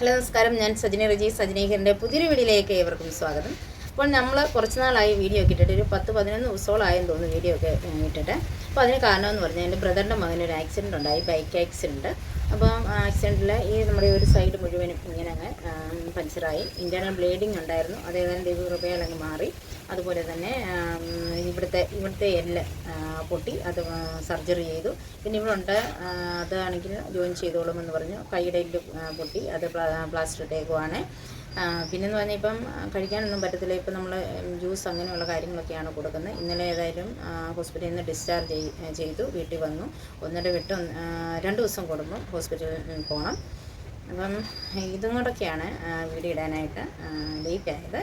Hello നമസ്കാരം. ഞാൻ സജിനി റിജി സജിനീകരന്റെ പുതിയൊരു വീഡിയോയിലേക്ക് ഏവർക്കും സ്വാഗതം. അപ്പോൾ നമ്മൾ കുറച്ച് നാളായി വീഡിയോ ഒക്കെ ഇട്ടിട്ട് ഒരു പത്ത് പതിനൊന്ന് ദിവസങ്ങളായെന്ന് തോന്നുന്നു വീഡിയോ ഒക്കെ ഇട്ടിട്ട്. അപ്പോൾ അതിന് കാരണമെന്ന് പറഞ്ഞാൽ എന്റെ ബ്രദറിന്റെ മകന് ഒരു ആക്സിഡന്റ് ഉണ്ടായി ബൈക്ക് ആക്സിഡന്റ് അപ്പോൾ ആക്സിഡന്റിൽ ഈ നമ്മുടെ ഒരു സൈഡ് മുഴുവനും ഇങ്ങനെ അങ്ങ് പഞ്ചറായി. ഇന്റേർണൽ ബ്ലീഡിങ് ഉണ്ടായിരുന്നു. അതേതായാലും ദൈവകൃപയാൽ അങ്ങ് മാറി. അതുപോലെ തന്നെ ഇവിടുത്തെ ഇവിടുത്തെ എല്ല് പൊട്ടി അത് സർജറി ചെയ്തു. പിന്നെ ഇവിടെ ഉണ്ട് അതാണെങ്കിൽ ജോയിൻ ചെയ്തോളും എന്ന് പറഞ്ഞു. കൈയുടെ എല്ല് പൊട്ടി അത് പ്ലാ- പ്ലാസ്റ്റർ ഇട്ടേക്കുവാണ് പിന്നെന്ന് പറഞ്ഞാൽ ഇപ്പം കഴിക്കാനൊന്നും പറ്റത്തില്ല. ഇപ്പം നമ്മൾ ജ്യൂസ് അങ്ങനെയുള്ള കാര്യങ്ങളൊക്കെയാണ് കൊടുക്കുന്നത്. ഇന്നലെ ഏതായാലും ഹോസ്പിറ്റലിൽ നിന്ന് ഡിസ്ചാർജ് ചെയ്തു വീട്ടിൽ വന്നു. ഒന്നര വിട്ട് രണ്ട് ദിവസം കൂടുമ്പം ഹോസ്പിറ്റലിൽ പോകണം അപ്പം ഇതും കൊണ്ടൊക്കെയാണ് ആ, വീഡിയോ ഇടാനായിട്ട് ലേറ്റ് ആയത്.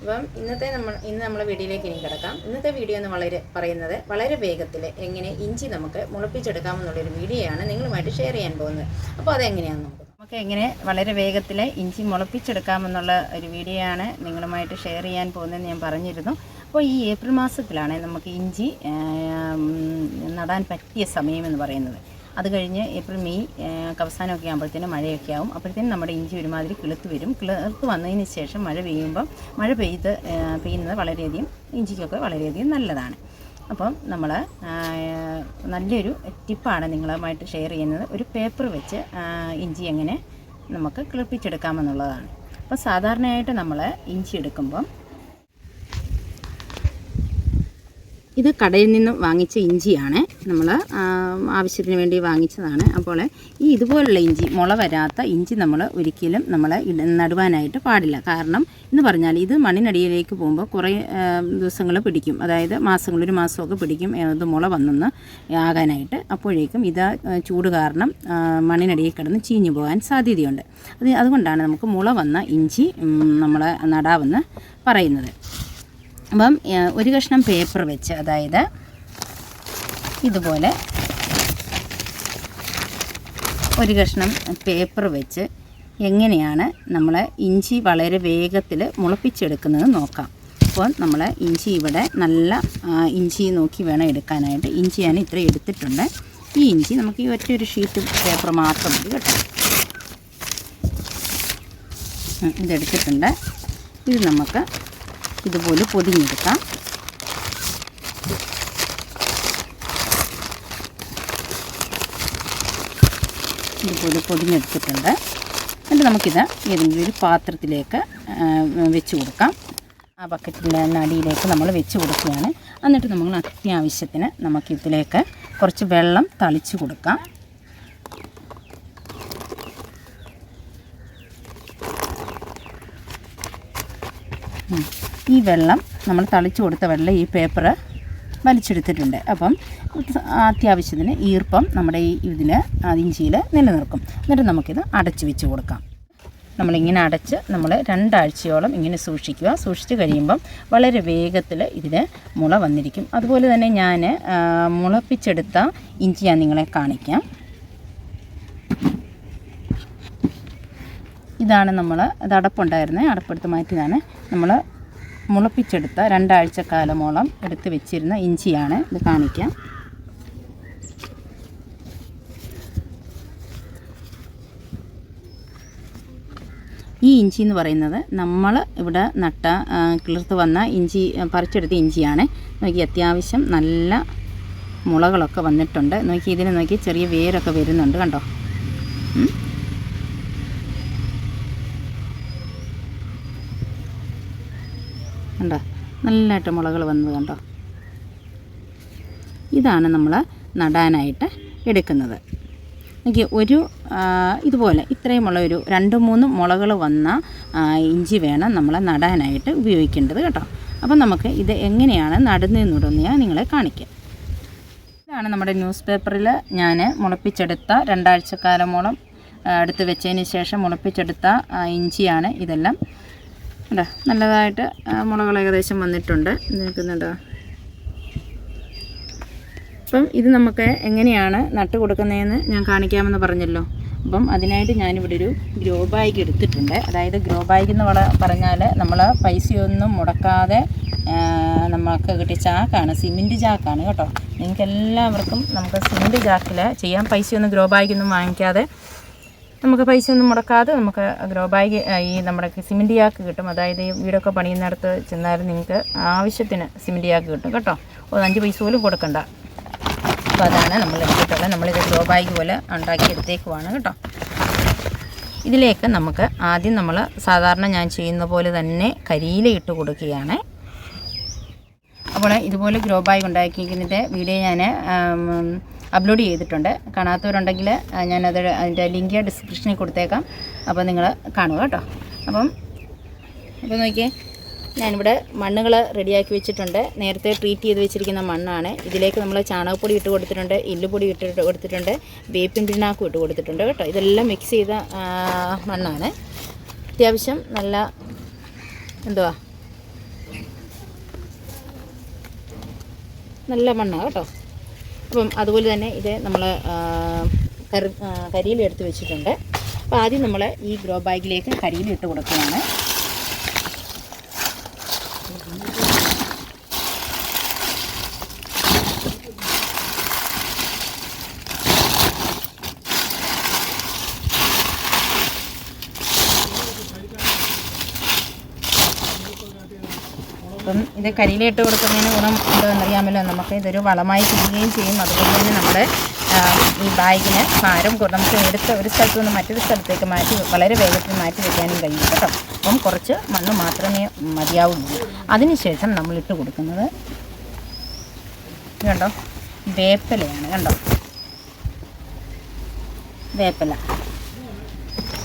അപ്പം ഇന്നത്തെ നമ്മൾ ഇന്ന് നമ്മളെ വീഡിയോയിലേക്ക് ഇനി കിടക്കാം. ഇന്നത്തെ വീഡിയോ എന്ന് വളരെ പറയുന്നത് വളരെ വേഗത്തിൽ എങ്ങനെ ഇഞ്ചി നമുക്ക് മുളപ്പിച്ചെടുക്കാമെന്നുള്ളൊരു വീഡിയോയാണ് നിങ്ങളുമായിട്ട് ഷെയർ ചെയ്യാൻ പോകുന്നത്. അപ്പോൾ അതെങ്ങനെയാണെന്ന് നോക്കാം. നമുക്ക് എങ്ങനെ വളരെ വേഗത്തിൽ ഇഞ്ചി മുളപ്പിച്ചെടുക്കാമെന്നുള്ള ഒരു വീഡിയോ ആണ് നിങ്ങളുമായിട്ട് ഷെയർ ചെയ്യാൻ പോകുന്നതെന്ന് ഞാൻ പറഞ്ഞിരുന്നു. അപ്പോൾ ഈ ഏപ്രിൽ മാസത്തിലാണ് നമുക്ക് ഇഞ്ചി നടാൻ പറ്റിയ സമയമെന്ന് പറയുന്നത്. അത് കഴിഞ്ഞ് ഏപ്രിൽ മെയ് അവസാനമൊക്കെ ആകുമ്പോഴത്തേനും മഴയൊക്കെ ആവും അപ്പോഴത്തേനും നമ്മുടെ ഇഞ്ചി ഒരുമാതിരി കിളുത്ത് വരും. കിളുത്ത് വന്നതിന് ശേഷം മഴ പെയ്യുമ്പം മഴ പെയ്ത് പെയ്യുന്നത് വളരെയധികം ഇഞ്ചിക്കൊക്കെ വളരെയധികം നല്ലതാണ്. അപ്പം നമ്മൾ നല്ലൊരു ടിപ്പാണ് നിങ്ങളുമായിട്ട് ഷെയർ ചെയ്യുന്നത്. ഒരു പേപ്പർ വെച്ച് ഇഞ്ചി എങ്ങനെ നമുക്ക് കിളിപ്പിച്ചെടുക്കാമെന്നുള്ളതാണ്. അപ്പോൾ സാധാരണയായിട്ട് നമ്മൾ ഇഞ്ചി എടുക്കുമ്പം ഇത് കടയിൽ നിന്നും വാങ്ങിച്ച ഇഞ്ചിയാണ്. നമ്മൾ ആവശ്യത്തിന് വേണ്ടി വാങ്ങിച്ചതാണ്. അപ്പോൾ ഈ ഇതുപോലുള്ള ഇഞ്ചി മുള വരാത്ത ഇഞ്ചി നമ്മൾ ഒരിക്കലും നമ്മൾ നടുവാനായിട്ട് പാടില്ല. കാരണം എന്ന് പറഞ്ഞാൽ ഇത് മണ്ണിനടിയിലേക്ക് പോകുമ്പോൾ കുറേ ദിവസങ്ങൾ പിടിക്കും. അതായത് മാസങ്ങൾ ഒരു മാസമൊക്കെ പിടിക്കും. ഇത് മുള വന്നൊന്ന് ആകാനായിട്ട്. അപ്പോഴേക്കും ഇത് ചൂട് കാരണം മണ്ണിനടിയിൽ കിടന്ന് ചീഞ്ഞു പോകാൻ സാധ്യതയുണ്ട്. അത് അതുകൊണ്ടാണ് നമുക്ക് മുള വന്ന ഇഞ്ചി നമ്മൾ നടാവെന്ന് പറയുന്നത്. അപ്പം ഒരു കഷ്ണം പേപ്പർ വെച്ച് അതായത് ഇതുപോലെ ഒരു കഷ്ണം പേപ്പർ വെച്ച് എങ്ങനെയാണ് നമ്മൾ ഇഞ്ചി വളരെ വേഗത്തിൽ മുളപ്പിച്ചെടുക്കുന്നത് നോക്കാം. അപ്പോൾ നമ്മൾ ഇഞ്ചി ഇവിടെ നല്ല ഇഞ്ചി നോക്കി വേണം എടുക്കാനായിട്ട്. ഇഞ്ചി ഞാൻ ഇത്ര എടുത്തിട്ടുണ്ട്. ഈ ഇഞ്ചി നമുക്ക് ഈ ഒറ്റ ഒരു ഷീറ്റ് പേപ്പർ മാത്രം മതി കേട്ടോ. ഇതെടുത്തിട്ടുണ്ട്. ഇത് നമുക്ക് ഇതുപോലെ പൊതിഞ്ഞെടുക്കാം. ഇതുപോലെ പൊതിഞ്ഞെടുത്തിട്ടുണ്ട്. എന്നിട്ട് നമുക്കിത് ഏതെങ്കിലും ഒരു പാത്രത്തിലേക്ക് വെച്ച് കൊടുക്കാം. ആ ബക്കറ്റിന്റെ നടിയിലേക്ക് നമ്മൾ വെച്ച് കൊടുക്കുകയാണ്. എന്നിട്ട് നമ്മൾ അത്യാവശ്യത്തിന് നമുക്കിതിലേക്ക് കുറച്ച് വെള്ളം തളിച്ച് കൊടുക്കാം. ഉം. ഈ വെള്ളം നമ്മൾ തളിച്ചു കൊടുത്ത വെള്ളം ഈ പേപ്പർ വലിച്ചെടുത്തിട്ടുണ്ട്. അപ്പം അത്യാവശ്യത്തിന് ഈർപ്പം നമ്മുടെ ഈ ഇതിൽ ഇഞ്ചിയിൽ നിലനിർക്കും. എന്നിട്ട് നമുക്കിത് അടച്ചു വെച്ച് കൊടുക്കാം. നമ്മളിങ്ങനെ അടച്ച് നമ്മൾ രണ്ടാഴ്ചയോളം ഇങ്ങനെ സൂക്ഷിക്കുക. സൂക്ഷിച്ച് കഴിയുമ്പം വളരെ വേഗത്തിൽ ഇതിന് മുള വന്നിരിക്കും. അതുപോലെ തന്നെ ഞാൻ മുളപ്പിച്ചെടുത്ത ഇഞ്ചി ഞാൻ നിങ്ങളെ കാണിക്കാം. ഇതാണ് നമ്മൾ അത് അടപ്പുണ്ടായിരുന്നത് അടപ്പെടുത്ത് മാറ്റിയതാണ് നമ്മൾ മുളപ്പിച്ചെടുത്ത രണ്ടാഴ്ച കാലമോളം എടുത്ത് വെച്ചിരുന്ന ഇഞ്ചിയാണ് ഇത് കാണിക്കാം ഈ ഇഞ്ചി എന്ന് പറയുന്നത് നമ്മൾ ഇവിടെ നട്ട കിളിർത്ത് വന്ന ഇഞ്ചി പറിച്ചെടുത്ത ഇഞ്ചിയാണ്. നോക്കി അത്യാവശ്യം നല്ല മുളകളൊക്കെ വന്നിട്ടുണ്ട്. നോക്കി ഇതിന് നോക്കി ചെറിയ വേരൊക്കെ വരുന്നുണ്ട് കണ്ടോ? കണ്ടോ? നല്ലതായിട്ട് മുളകൾ വന്നത് കണ്ടോ? ഇതാണ് നമ്മൾ നടാനായിട്ട് എടുക്കുന്നത്. എനിക്ക് ഒരു ഇതുപോലെ ഇത്രയുമുള്ള ഒരു രണ്ട് മൂന്ന് മുളകൾ വന്ന ഇഞ്ചി വേണം നമ്മൾ നടാനായിട്ട് ഉപയോഗിക്കേണ്ടത് കേട്ടോ. അപ്പം നമുക്ക് ഇത് എങ്ങനെയാണ് നടുന്നതെന്നുള്ളത് ഞാൻ നിങ്ങളെ കാണിക്കാം. ഇതാണ് നമ്മുടെ ന്യൂസ് പേപ്പറിൽ ഞാൻ മുളപ്പിച്ചെടുത്ത രണ്ടാഴ്ചക്കാലമോളം എടുത്ത് വെച്ചതിന് ശേഷം മുളപ്പിച്ചെടുത്ത ഇഞ്ചിയാണ് ഇതെല്ലാം. കണ്ടോ? നല്ലതായിട്ട് മുളകൾ ഏകദേശം വന്നിട്ടുണ്ട്. നിൽക്കുന്നുണ്ടോ? അപ്പം ഇത് നമുക്ക് എങ്ങനെയാണ് നട്ട് കൊടുക്കുന്നതെന്ന് ഞാൻ കാണിക്കാമെന്ന് പറഞ്ഞല്ലോ. അപ്പം അതിനായിട്ട് ഞാനിവിടെ ഒരു ഗ്രോ ബാഗ് എടുത്തിട്ടുണ്ട്. അതായത് ഗ്രോ ബാഗ് എന്ന് പറഞ്ഞാൽ നമ്മൾ പൈസയൊന്നും മുടക്കാതെ നമുക്ക് കിട്ടിയ ചാക്കാണ് സിമെന്റ് ചാക്കാണ് കേട്ടോ. നിങ്ങൾക്ക് എല്ലാവർക്കും നമുക്ക് സിമെന്റ് ചാക്കിൽ ചെയ്യാൻ പൈസയൊന്നും ഗ്രോ ബാഗൊന്നും വാങ്ങിക്കാതെ നമുക്ക് പൈസ ഒന്നും മുടക്കാതെ നമുക്ക് ഗ്രോ ബാഗ് ഈ നമ്മുടെ സിമെന്റ് യാക്ക് കിട്ടും. അതായത് ഈ വീടൊക്കെ പണിയുന്നിടത്ത് ചെന്നാലും നിങ്ങൾക്ക് ആവശ്യത്തിന് സിമെന്റ് യാക്ക് കിട്ടും കേട്ടോ. ഒരു അഞ്ച് പൈസ പോലും കൊടുക്കണ്ട. അപ്പോൾ അതാണ് നമ്മൾ എടുത്തിട്ടുള്ളത് നമ്മളിത് ഗ്രോ ബാഗ് പോലെ ഉണ്ടാക്കി എടുത്തേക്കുവാണ് കേട്ടോ. ഇതിലേക്ക് നമുക്ക് ആദ്യം നമ്മൾ സാധാരണ ഞാൻ ചെയ്യുന്ന പോലെ തന്നെ കരിയില ഇട്ട് കൊടുക്കുകയാണ്. അപ്പോൾ ഇതുപോലെ ഗ്രോ ബാഗ് ഉണ്ടാക്കിയിരിക്കുന്നതിന്റെ വീഡിയോ ഞാൻ അപ്ലോഡ് ചെയ്തിട്ടുണ്ട്. കാണാത്തവരുണ്ടെങ്കിൽ ഞാനത് അതിന്റെ ലിങ്ക് ഡിസ്ക്രിപ്ഷനിൽ കൊടുത്തേക്കാം. അപ്പോൾ നിങ്ങൾ കാണുക കേട്ടോ. അപ്പം അപ്പോൾ നോക്കിയേ ഞാനിവിടെ മണ്ണുകൾ റെഡിയാക്കി വെച്ചിട്ടുണ്ട്. നേരത്തെ ട്രീറ്റ് ചെയ്ത് വെച്ചിരിക്കുന്ന മണ്ണാണ്. ഇതിലേക്ക് നമ്മൾ ചാണകപ്പൊടി ഇട്ട് കൊടുത്തിട്ടുണ്ട് എല്ലുപൊടി ഇട്ട് കൊടുത്തിട്ടുണ്ട് വേപ്പിൻ പിണ്ണാക്കും ഇട്ട് കൊടുത്തിട്ടുണ്ട് കേട്ടോ. ഇതെല്ലാം മിക്സ് ചെയ്ത മണ്ണാണ്. അത്യാവശ്യം നല്ല എന്തുവാ? നല്ല മണ്ണാണ് കേട്ടോ. അപ്പം അതുപോലെ തന്നെ ഇത് നമ്മൾ കറി കരിയിൽ എടുത്ത് വെച്ചിട്ടുണ്ട്. അപ്പോൾ ആദ്യം നമ്മൾ ഈ ഗ്രോ ബാഗിലേക്ക് കരിയിൽ ഇട്ട് കൊടുക്കുകയാണ്. അപ്പം ഇത് കരിയിലിട്ട് കൊടുക്കുന്നതിന് ഗുണം എന്താണെന്നറിയാമല്ലോ നമുക്ക് ഇതൊരു വളമായി തീരുകയും ചെയ്യും. അതുപോലെ തന്നെ നമ്മുടെ ഈ ബാഗിന് ഭാരം നമുക്ക് എടുത്ത് ഒരു സ്ഥലത്ത് നിന്ന് മറ്റൊരു സ്ഥലത്തേക്ക് മാറ്റി വളരെ വേഗത്തിൽ മാറ്റി വയ്ക്കാനും കഴിയും കേട്ടോ. അപ്പം കുറച്ച് മണ്ണ് മാത്രമേ മതിയാവുള്ളൂ. അതിനുശേഷം നമ്മൾ ഇട്ട് കൊടുക്കുന്നത് കണ്ടോ വേപ്പലയാണ് കണ്ടോ? വേപ്പില.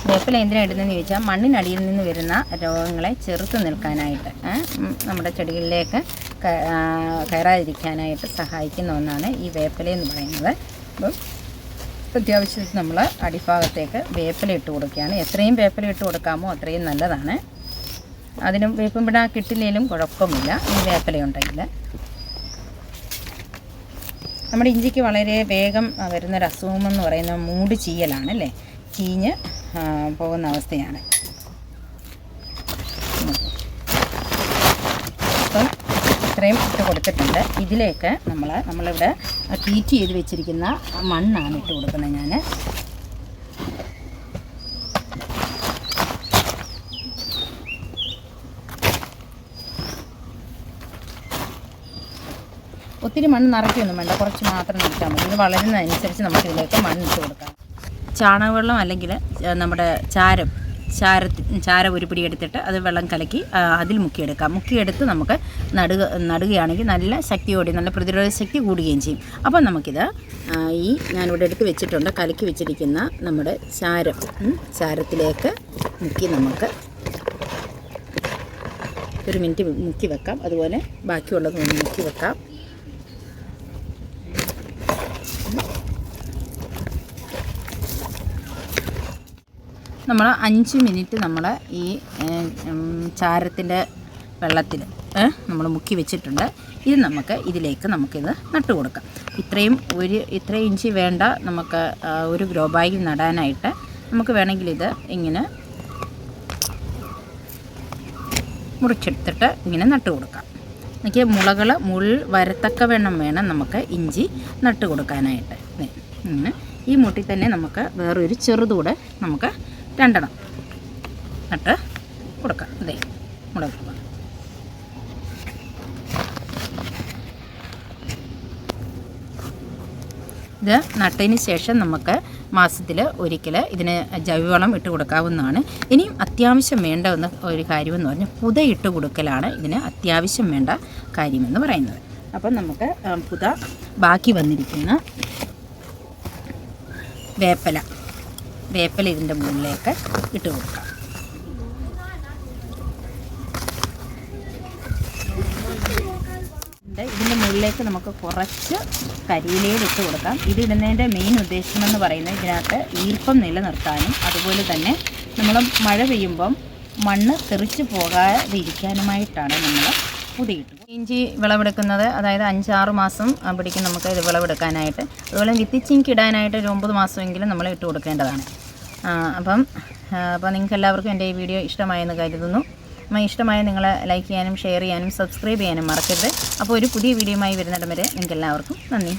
വേപ്പില എന്തിനാണ് ഇടുന്നതെന്ന് ചോദിച്ചാൽ മണ്ണിനടിയിൽ നിന്ന് വരുന്ന രോഗങ്ങളെ ചെറുത്ത് നിൽക്കാനായിട്ട് നമ്മുടെ ചെടികളിലേക്ക് കയറാതിരിക്കാനായിട്ട് സഹായിക്കുന്ന ഒന്നാണ് ഈ വേപ്പില എന്ന് പറയുന്നത്. അപ്പം അത്യാവശ്യത്തിന് നമ്മൾ അടിഭാഗത്തേക്ക് വേപ്പില ഇട്ട് കൊടുക്കുകയാണ്. എത്രയും വേപ്പില ഇട്ട് കൊടുക്കാമോ അത്രയും നല്ലതാണ്. അതിനും വേപ്പും പിടാ കിട്ടില്ലെങ്കിലും കുഴപ്പമില്ല. ഈ വേപ്പില ഉണ്ടെങ്കിൽ. നമ്മുടെ ഇഞ്ചിക്ക് വളരെ വേഗം വരുന്നൊരു അസുഖമെന്ന് പറയുന്നത് മൂട് ചീയലാണ് അല്ലേ? ചീഞ്ഞ് പോകുന്ന അവസ്ഥയാണ്. അപ്പം ഇത്രയും ഇട്ട് കൊടുത്തിട്ടുണ്ട്. ഇതിലേക്ക് നമ്മൾ നമ്മളിവിടെ തീറ്റി ചെയ്ത് വെച്ചിരിക്കുന്ന മണ്ണാണ് ഇട്ട് കൊടുക്കുന്നത് ഞാൻ ഒത്തിരി മണ്ണ് നിറയ്ക്കൊന്നും വേണ്ട. കുറച്ച് മാത്രം നിറച്ചാൽ മതി. ഇത് വളരുന്നതനുസരിച്ച് നമുക്ക് ഇതിലേക്ക് മണ്ണ് ഇട്ട് കൊടുക്കാം. ചാണകവെള്ളം അല്ലെങ്കിൽ നമ്മുടെ ചാരം ചാര ചാരം ഒരു എടുത്തിട്ട് അത് വെള്ളം കലക്കി അതിൽ മുക്കിയെടുക്കാം. മുക്കിയെടുത്ത് നമുക്ക് നടുക നടുകയാണെങ്കിൽ നല്ല ശക്തിയോടെ നല്ല പ്രതിരോധ ശക്തി കൂടുകയും ചെയ്യും. അപ്പോൾ നമുക്കിത് ഈ ഞാനിവിടെ എടുത്ത് വെച്ചിട്ടുണ്ട്. കലക്കി വെച്ചിരിക്കുന്ന നമ്മുടെ ചാരം ചാരത്തിലേക്ക് മുക്കി നമുക്ക് ഒരു മിനിറ്റ് മുക്കി വെക്കാം. അതുപോലെ ബാക്കിയുള്ളത് മുക്കി വെക്കാം. നമ്മൾ അഞ്ച് മിനിറ്റ് നമ്മൾ ഈ ചാരത്തിന്റെ വെള്ളത്തിൽ നമ്മൾ മുക്കി വെച്ചിട്ടുണ്ട്. ഇത് നമുക്ക് ഇതിലേക്ക് നമുക്കിത് നട്ടു കൊടുക്കാം. ഇത്രയും ഒരു ഇത്രയും ഇഞ്ചി വേണ്ട നമുക്ക് ഒരു ഗ്രോ ബാഗിൽ നടാനായിട്ട് നമുക്ക് വേണമെങ്കിൽ ഇത് ഇങ്ങനെ മുറിച്ചെടുത്തിട്ട് ഇങ്ങനെ നട്ടു കൊടുക്കാം. എനിക്ക് മുളകൾ മുൾ വരത്തക്ക വേണം വേണം നമുക്ക് ഇഞ്ചി നട്ടു കൊടുക്കാനായിട്ട്. ഇങ്ങനെ ഈ മുട്ടിൽ തന്നെ നമുക്ക് വേറൊരു ചെറുതൂടെ നമുക്ക് രണ്ടെണ്ണം. നട്ട് കൊടുക്കാം. അതെ മുളക് ഇത് നട്ടതിന് ശേഷം നമുക്ക് മാസത്തിൽ ഒരിക്കൽ ഇതിന് ജൈവവളം ഇട്ട് കൊടുക്കാവുന്നതാണ്. ഇനിയും അത്യാവശ്യം വേണ്ട ഒന്ന് ഒരു കാര്യമെന്ന് പറഞ്ഞാൽ പുത ഇട്ട് കൊടുക്കലാണ് ഇതിന് അത്യാവശ്യം വേണ്ട കാര്യമെന്ന് പറയുന്നത്. അപ്പം നമുക്ക് പുത ബാക്കി വന്നിരിക്കുന്ന വേപ്പല. വേപ്പല ഇതിന്റെ മുകളിലേക്ക് ഇട്ട് കൊടുക്കാം. ഇതിന്റെ മുകളിലേക്ക് നമുക്ക് കുറച്ച് കരിയിലയിൽ ഇട്ട് കൊടുക്കാം. ഇത് ഇടുന്നതിന്റെ മെയിൻ ഉദ്ദേശം എന്ന് പറയുന്നത് ഇതിനകത്ത് ഈർപ്പം നിലനിർത്താനും അതുപോലെ തന്നെ നമ്മൾ മഴ പെയ്യുമ്പം മണ്ണ് തെറിച്ച് പോകാതിരിക്കാനുമായിട്ടാണ് നമ്മൾ പുതിയിട്ട്. ഇഞ്ചി വിളവെടുക്കുന്നത് അതായത് അഞ്ചാറ് മാസം പിടിക്കും നമുക്ക് ഇത് വിളവെടുക്കാനായിട്ട് അതുപോലെ വിത്തിച്ചിങ്കിടാനായിട്ട് ഒരു ഒമ്പത് മാസമെങ്കിലും നമ്മൾ ഇട്ട് കൊടുക്കേണ്ടതാണ്. അപ്പം അപ്പോൾ നിങ്ങൾക്ക് എല്ലാവർക്കും എന്റെ ഈ വീഡിയോ ഇഷ്ടമായെന്ന് കരുതുന്നു. അപ്പം ഇഷ്ടമായ നിങ്ങൾ ലൈക്ക് ചെയ്യാനും ഷെയർ ചെയ്യാനും സബ്സ്ക്രൈബ് ചെയ്യാനും മറക്കരുത്. അപ്പോൾ ഒരു പുതിയ വീഡിയോയുമായി വരുന്നിടം വരെ നിങ്ങൾക്ക് എല്ലാവർക്കും നന്ദി.